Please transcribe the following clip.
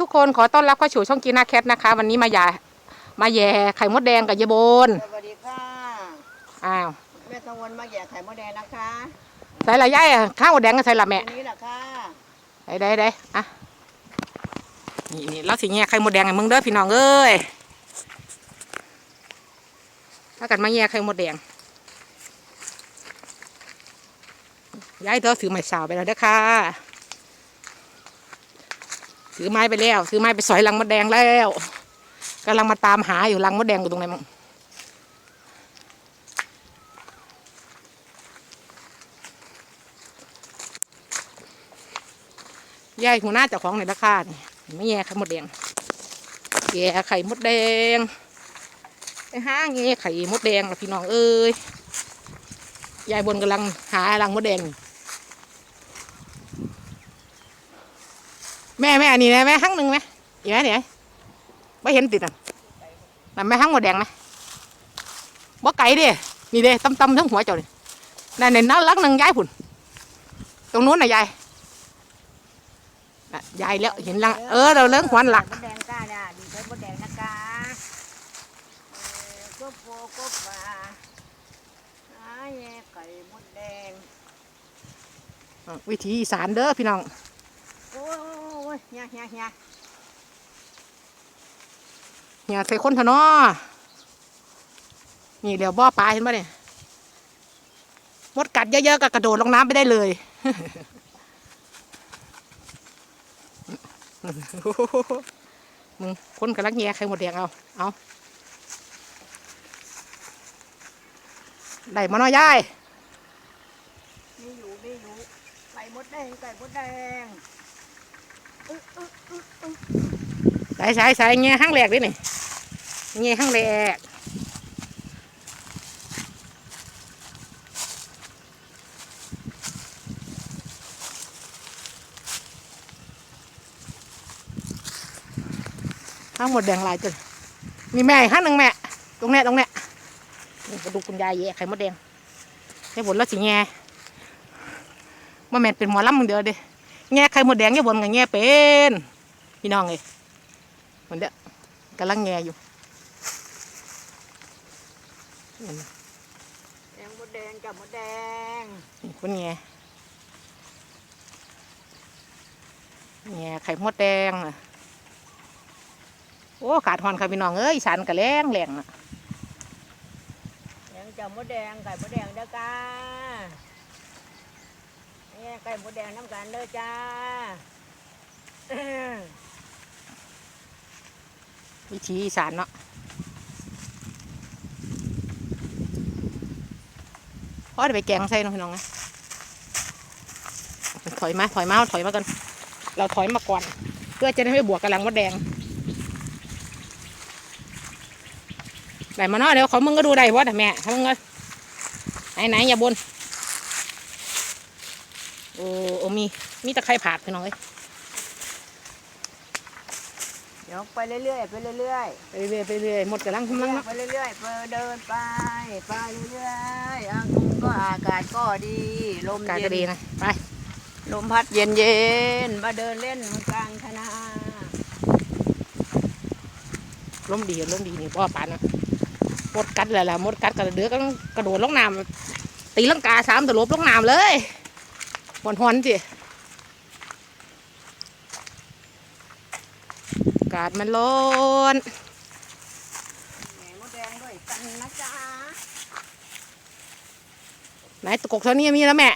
ทุกคนขอต้อนรับเข้าสู่ช่องกีน่าแคทนะคะ วันนี้มาหย่ามาแย่ไข่มดแดงกับยายโบนสวัสดีค่ะอ้าวแม่ตะวันมาแย่ไข่มดแดงนะคะใส่ละยายอะข้าวมดแดงก็ใส่ละแม่อันนี้แหละค่ะได้ได้ได้อะนี่นี่เราสิแย่ไข่มดแดงให้มึงเด้อพี่น้องเอ้ยถ้ากันมาแย่ไข่มดแดงยายเธอถือไม้สาวไปแล้วเด้อค่ะ ถือไม้ไปแล้ว ถือไม้ไปสอยรังมดแดงแล้วกำลังมาตามหาอยู่รังมดแดงอยู่ตรงไหนมั่งยายหัวหน้าเจ้าของในราคานี่ไม่แย่ไข่มดแดงแย่ไข่มดแดงไอ้ห้างแย่ไข่มดแดงล่ะพี่น้องเอ้ยยายบนกำลังหารังมดแดงอยู่ แม่แม่อันนี้นะแม่ห้างหนึ่งไหมเห็นไหมเนี่ยไม่เห็นติดอะนั่นแม่ห้างมดแดงไหมบ่ไก่เด้นี่เด้ตำตำๆทั้งหัวเจ้านี่นั่นเนี่ยน่ารักหนึ่งยายผุนตรงนู้นน่ะยายน่ะยายแล้วเห็นลังเออเราเลิ่งหัวหลักไข่มดแดงก้าด่าดีไข่มดแดงนะคะเออก็โปก็ปลาหาแย่ไข่มดแดงวิธีอีสานเด้อพี่น้องโอ้ย เฮียเฮียเฮียเนี่ยใส่คนเถอะเนาะนี่เดี๋ยวบ่อปลาเห็นปะเนี่ยมดกัดเยอะๆก็กระโดดลงน้ำไปได้เลยมึงคนกำลังแย่ไข่หมดแดงเอา เอาได้มาเนาะยายมีอยู่มีอยู่ไข่มดแดงไข่มดแดง อึ๊ะอึ๊ะอึ๊ะอึ๊ะใส่ใส่ใส่แง่ห้างแหลกดินี่แง่ห้างแหลกห้างหมดแดงลายจนมีแม่ห้างหนึ่งแม่ ตรงเนี้ยตรงเนี้ยนี่มาดูคุณยายแย่ไข่มดแดงแค่บนแล้วสิแง่มาแม่เป็นหมอลำมึงเดียวเด้ แง่ไข่มดแดงแค่บนกับแง่เป็นพี่น้องเลยมันเด้อกำลังแงอยู่เห็นไหมแดงมดแดงกับมดแดงนี่คนแงแงไข่มดแดงน่ะโอ้ขาดหอนค่ะพี่น้องเอ้ยอีสานกะแรงแรงน่ะแดงกับมดแดงไข่มดแดงเด้อจ้า เนี่ไข่มดแดงน้ำกันเด้อจ้าวิธีอีสานเนาะพ่อได้ไปแกงใส่เนาะพี่น้องนะถอยมาถอยมาถอยมากันเราถอยมาก่อน เพื่อจะได้ไม่บวกกำลังมดแดงได้มาเนาะเดี๋ยวขอมึงก็ดูได้วะแต่แม่เขามึงก็ไหนไหนอย่าบน อ้โอ้มีมีตะไคร่ผาดพี่น้องเอ้ยเดี๋ยวไปเรื่อยๆไปเรื่อยไปเรื่อยๆไปเรื่อยๆหมดกำลังๆกำลังเนาะไปเรื่อยๆไปเดินไป ไปเรื่อยๆอากาศก็อากาศก็ดี ลมกาเย็ก็ดีน นะไปลมพัดเย็นเย็นๆมาเดินเล่นกลางคณะล้มดีล้มดีนี่พ่อปานนะหมดกัดเลยล่ะหมดกัดกระเดือกก็กระโดดลงน้ำตีลังกาสามตลบลงน้ำเลย บอนฮอนๆสิอากาศมันร้อนแหนมดแดงด้วยกันนะจ๊ะไหนตะกกเท่านี้มีแล้วแม่